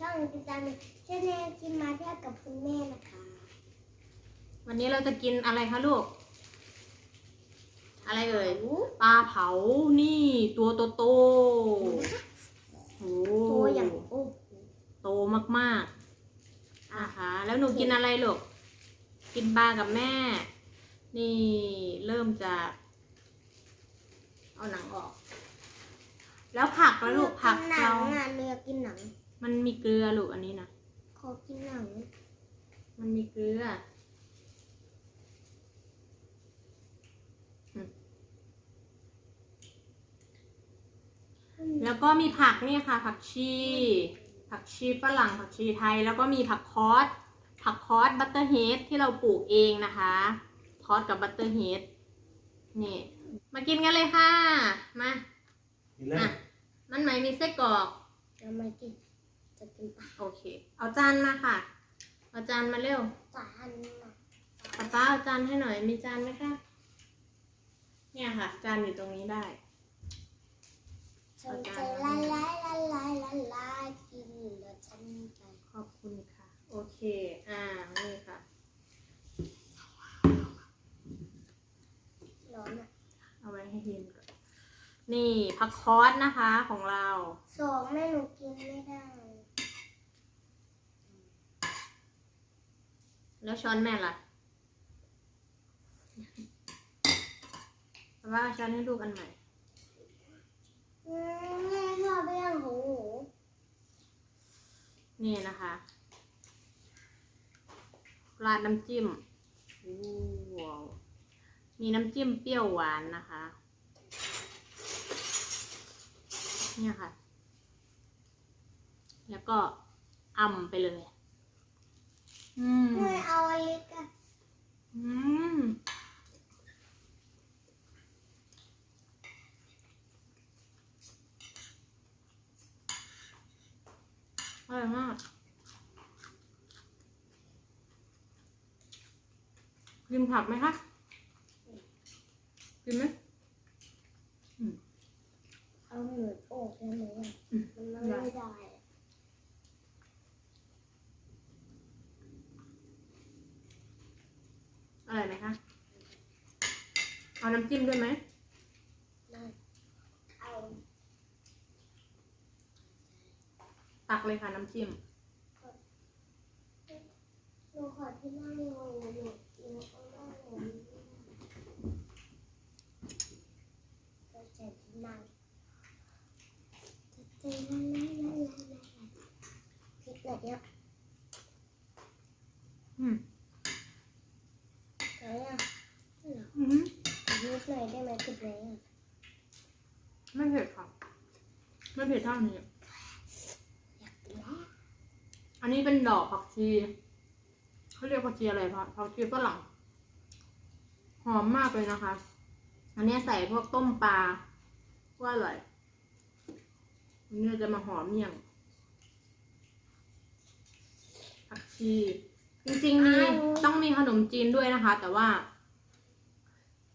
ช่องติดตามชาแนลกินมาเที่ยวกับคุณแม่นะคะ วันนี้เราจะกินอะไรคะลูก อะไรเอ่ยโอ้ปลาเผานี่ตัวโตโตๆโอ้ตัวอย่างโอ้โตมากๆนะคะแล้วหนูกินอะไรลูกกินปลากับแม่ นี่เริ่มจะ เอาหนังออก แล้วผักแล้วลูกผักหนัเรางอะเนื้อกินหนัง มันมีเกลือลูกอันนี้นะ ขอกินหนัง มันมีเกลืออืมแล้วก็มีผักนี่ค่ะ ผักชี ผักชีฝรั่ง ผักชีไทย แล้วก็มีผักคอส ผักคอสบัตเตอร์เฮดที่เราปลูกเองนะคะ คอสกับบัตเตอร์เฮดนี่ มากินกันเลยค่ะ มา กินแล้วอะ มันไหมมีไส้กรอก เอามากิน จะกินปลาโอเค เอาจานมาค่ะ เอาจานมาเร็วจานน่ะป้าป้าเอาจานให้หน่อย มีจานไหมคะ เนี่ยค่ะ จานอยู่ตรงนี้ได้ฉันใจละลายละลายละลายกินแล้วฉันใจขอบคุณค่ะ โอเค อ่า นี่ค่ะ ร้อนอะ เอาไว้ให้เย็นก่อน นี่ผักคอสนะคะของเรา สองแม่หนูกินไม่ได้ แล้วช้อนแม่ล่ะป้าป้าเอาช้อนให้ลูกอันใหม่อืมแม่ชอบเรื่องของหนูนี่นะคะราดน้ำจิ้มว้าวมีน้ำจิ้มเปรี้ยวหวานนะคะ เนี่ยค่ะ แล้วก็อ่ำไปเลย อืมแม่เอาอะไรกันอืมอร่อยมากกินผักไหมคะกินไหมอืมเอาเหมือนโอกได้ไหมอะอืมมันนั่งไม่ได้ อะอร่อยไหมคะ เอาน้ำจิ้มด้วยไหมนั่นเอาตักเลยค่ะน้ำจิ้มหนูขอที่นั่งลงหนูหนูเอานั่งลงก็จะที่นั่งจะเจอลาลาลาลาลาพริกอะไรเนี่ยอืม ไหนอะเหรอ อืม นิ ดหน่อยได้ไหมติดไหนอะไม่เผ็ดค่ะ ไม่เผ็ดเท่านี้ อยากกินแล้วอันนี้เป็นดอกผักชีเขาเรียกผักชีอะไรคะผักชีฝรั่งหอมมากเลยนะคะ อันนี้ใส่พวกต้มปลาว่าอร่อยอันนี้เราจะมาหอมเมี่ยงผักชี จริงๆมีต้องมีขนมจีนด้วยนะคะ แต่ว่า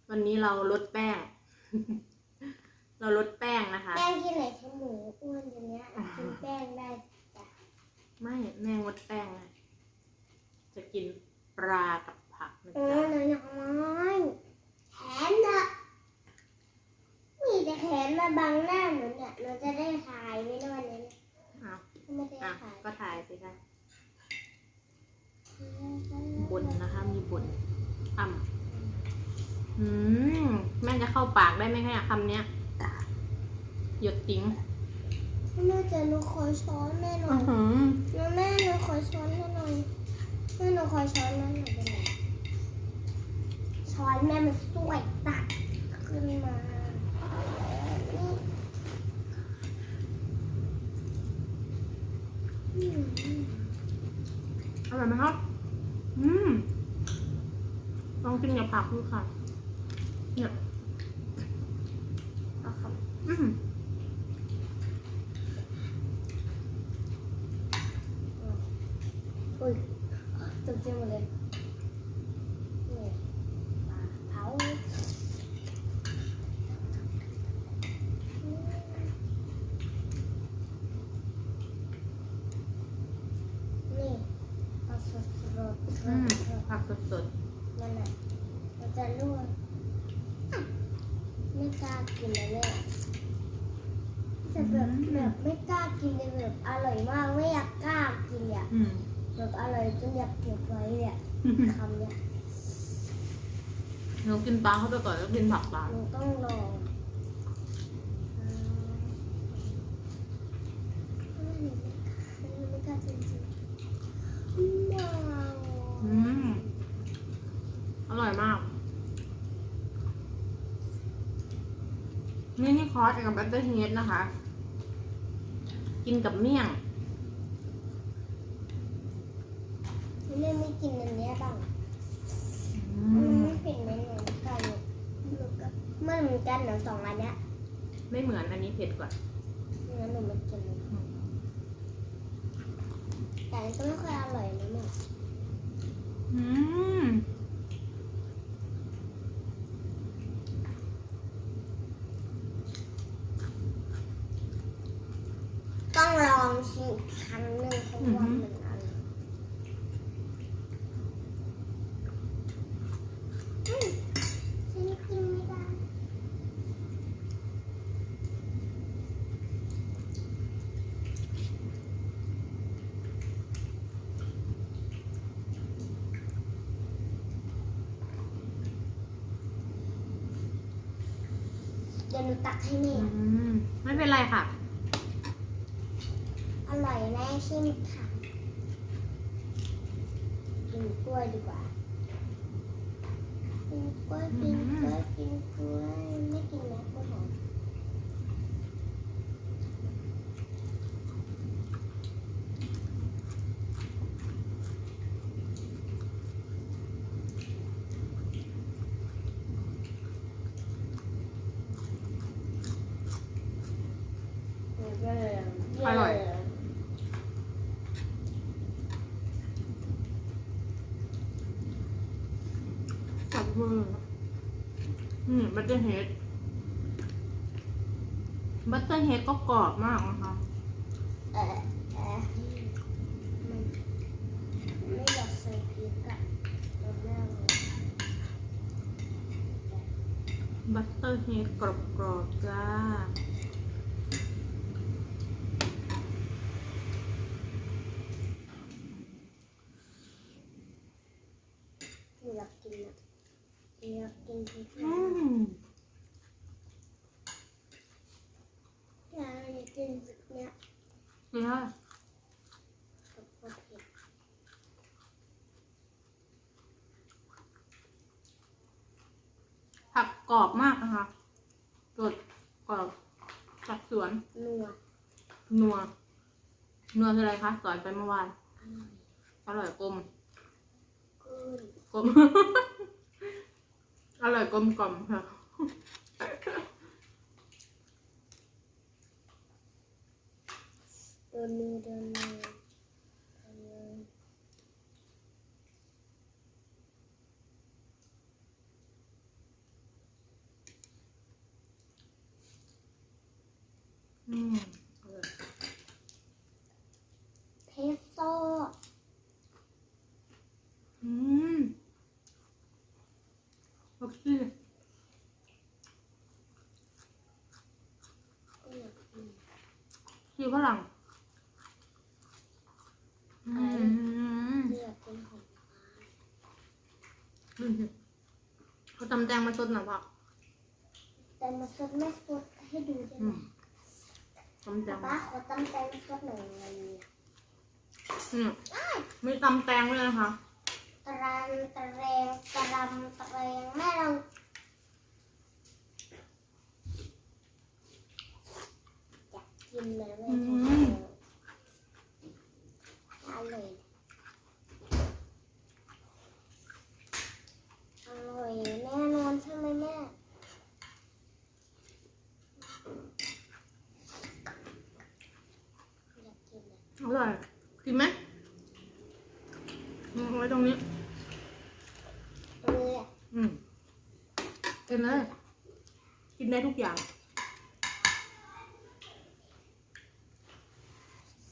วันนี้เราลดแป้ง เราลดแป้งนะคะ แป้งที่ไหนทั้งหมูอ้วนอย่างเนี้ยกินแป้งได้จ้ะไม่แม่งดแป้งไงจะกินปลากับผักนะโอ้จ๊ะหนูอยากน้อยแขนอะมีแต่แขนมาบังหน้าหนูเนี่ยหนูจะได้ถ่ายไหมในวันนี้เนี่ยอ้าวไม่ได้อะถ่ายก็ถ่ายสิคะบนนะคะ มีบนอ่ำ อืมแม่จะเข้าปากได้ไหมคะคำเนี้ย หยดติ้งแม่จะหนูขอช้อนแม่หน่ออื้ยอหือหนูแม่หนูขอช้อนให้หน่อยแม่หนูขอช้อนแม่หน่อยได้ไหมช้อนแม่มันสวยตัดขึ้นมานี่อืมอร่อยไหมครับ อืมลองกินกับผักดูค่ะ เนี่ยอาครัอืมอ้ยตกใจหมดเลยนี่ปลาเผานี่ผักสดๆอืมผักสดๆนั่นแหละมันจะร่วง กล้ากินเลยแม่จะแบบแบบไม่กล้ากินเลยแบบอร่อยมากไม่อยากกล้ากินอะๆอืม แบบอร่อยจนอยากเก็บไว้เนี่ยคำเนี่ยหนูกินปลาเข้าไปก่อนแล้วกินผักปลาหนูต้องลองอ่าหนูไม่กล้าจริงๆว้าว อืม อร่อยมาก นี่นี่คอร์สกับบัตเตอร์เฮดนะคะ กินกับเมี่ยงแม่ไม่กินอันเนี้ยบ้างอืมันมไม่เผ็ดไหมหนูกันหนูก็มันเหมือนกันเหรอสองอันเนี้ยไม่เหมือนอันนี้เผ็ดกว่างั้นหนูไม่กินเลยแต่อันนี้ก็ไม่ค่อยอร่อยนะแม่อืม ต้อง ลองชิมครั้งหนึ่งเพราะว่ามันอร่อยอืมฉันกินไม่ได้เดี๋ยวหนูตักให้แม่ อืมไม่เป็นไรค่ะ อร่อยแน่ใช่ไหมคะกินกล้วยดีกว่า กินกล้วยกินกล้วยกินกล้วยไม่กินแล้วกล้วยหอม อร่อย จับ มืออืมบัตเตอร์เฮดบัตเตอร์เฮดก็กรอบมากนะคะเออเออมันไม่อยากใส่พริกอะเราไม่เลยบัตเตอร์เฮดกรอบๆจ้าอยากกินอะ อยากกินพริกอืนะมอยากกินพริกเนี้ยนี่ค่ะกับพวกเผ็ดผักกรอบมากนะคะสดกรอบจากสวนนัวนัวนัวคืออะไรคะสอนไปเมื่อวานอร่อยอร่อยกลมขึ้นกลม อร่อยกลมกล่อมค่ะ โดนมือโดนมือโดนมืออืมอร่อย เพสโซ่ อืมโอเค ก็อยากกิน คือฝรั่งอืมเลือกเป็นของดูสิเขาตำแตงมาสดหน่อยผักแต่มาซดไม่ซดให้ดูได้อืไหมมตำแตป๊างป้าขอตำแตงซดหน่อยเลยอืมมีตำแตงด้วยนะคะตรันตะแรงตะรำตะแรงแม่เราอยากกินเลยแม่อืม อร่อยอร่อยแน่นอนใช่ไหมแม่ อยากกินอะอร่อยกินไหมอืมเอาไว้ตรงนี้ตรงนี้อะอืมกินเลยกินได้ทุกอย่าง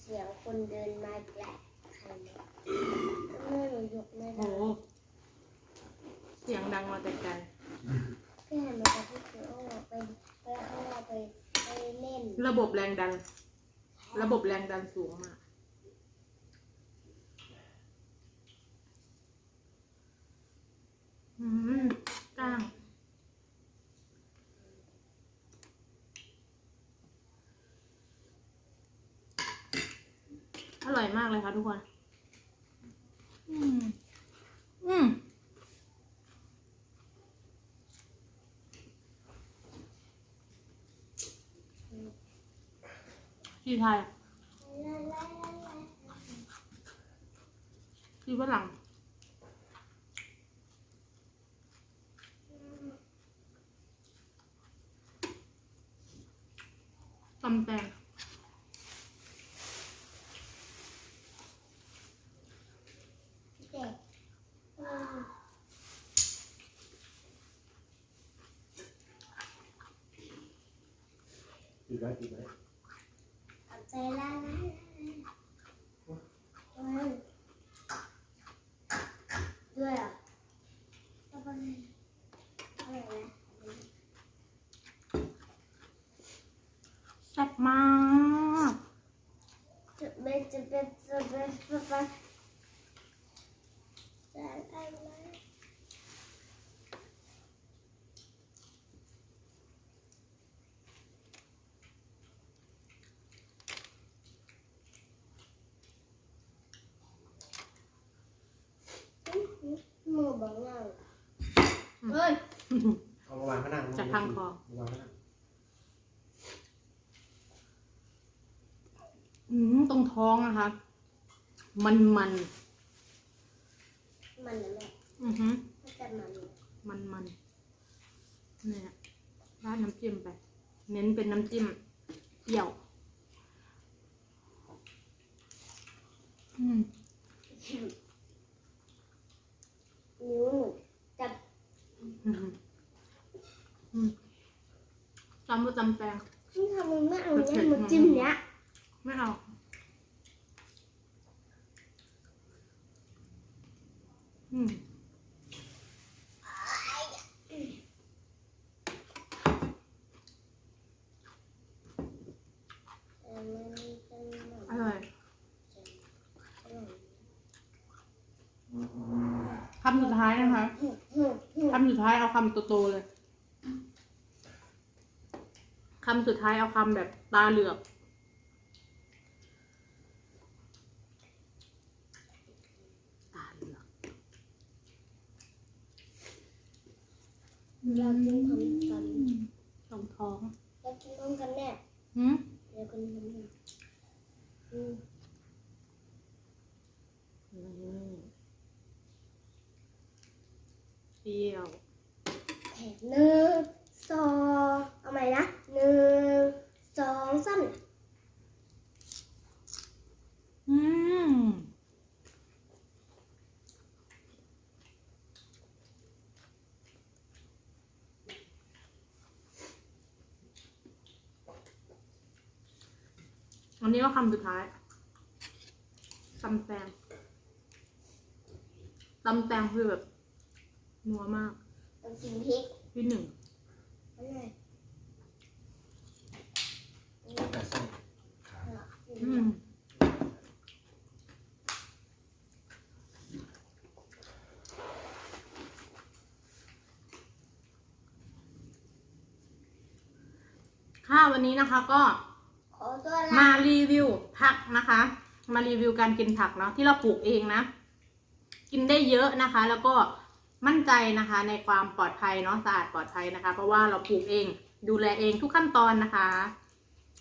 เสียง คนเดินมาแปลกใครเนี่ยแม่หนูยกไม่โอ้ได้โหเสียงดังมาแต่ไกลพี่หันมาจากพี่เสือไปไปข้างนอกไปไปเล่น ระบบแรงดัน ระบบแรงดันสูงมาก อืมก้าง อร่อยมากเลยค่ะทุกคน อืม อืม ที่ไทยอะที่ฝรั่งตำแตง เด็กอืม ปิดไว้ปิดไว้ เอาใจละละอืมด้วยเหรอะก็เป็นอะไรนะ แซ่บมาก จะเป็นจะเป็นจะเป็นจะเป็นจะอะไรนะหมูบังเรา เฮ้ย เอามาวางข้างหน้าจากทางคอ มาวางข้างหน้าอืมตรงท้องนะคะ มันมันมันนะแม่อือฮึมันจะมันมันมันเนี่ยราดน้ำจิ้มไป เน้นเป็นน้ำจิ้มเปรี้ยว อืม นิ้วหนูจับ อืมอืม จำว่าจำแปลงนี่ทำไมไม่เอาเนี่ยมาจิ้มเนี้ยไม่เอาอืมเออมันจะหน่อยอร่อยอร่อยคำสุดท้ายนะคะหึหึหึคำสุดท้ายเอาคำโตๆเลย คำสุดท้ายเอาคำแบบตาเหลือก ตาเหลือก เรากินพร้อมกันตรงท้องเรากินพร้อมกันแน่หืม เรากินพร้อมกันอืม นี่เปรี้ยว แถมหนึ่งสองเอาใหม่นะหนึ่งสองสาม อืม อันนี้ก็คำสุดท้ายตำแตงตำแตงคือแบบนัวมากต้องกินพริกที่หนึ่งเอาหน่อยแต่ไส้ขาอืมค่ะวันนี้นะคะก็ขอ ตัวลามารีวิวผักนะคะ มารีวิวการกินผักเนาะที่เราปลูกเองนะ กินได้เยอะนะคะ แล้วก็มั่นใจนะคะ ในความปลอดภัยเนาะสะอาดปลอดภัยนะคะ เพราะว่าเราปลูกเองดูแลเองทุกขั้นตอนนะคะ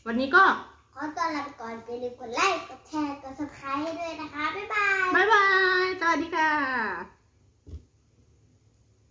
วันนี้ก็ขอตัวลาไปก่อนอย่าลืมกดไลค์กดแชร์กด subscribe ให้ด้วยนะคะ บ๊ายบาย บ๊ายบาย สวัสดีค่ะ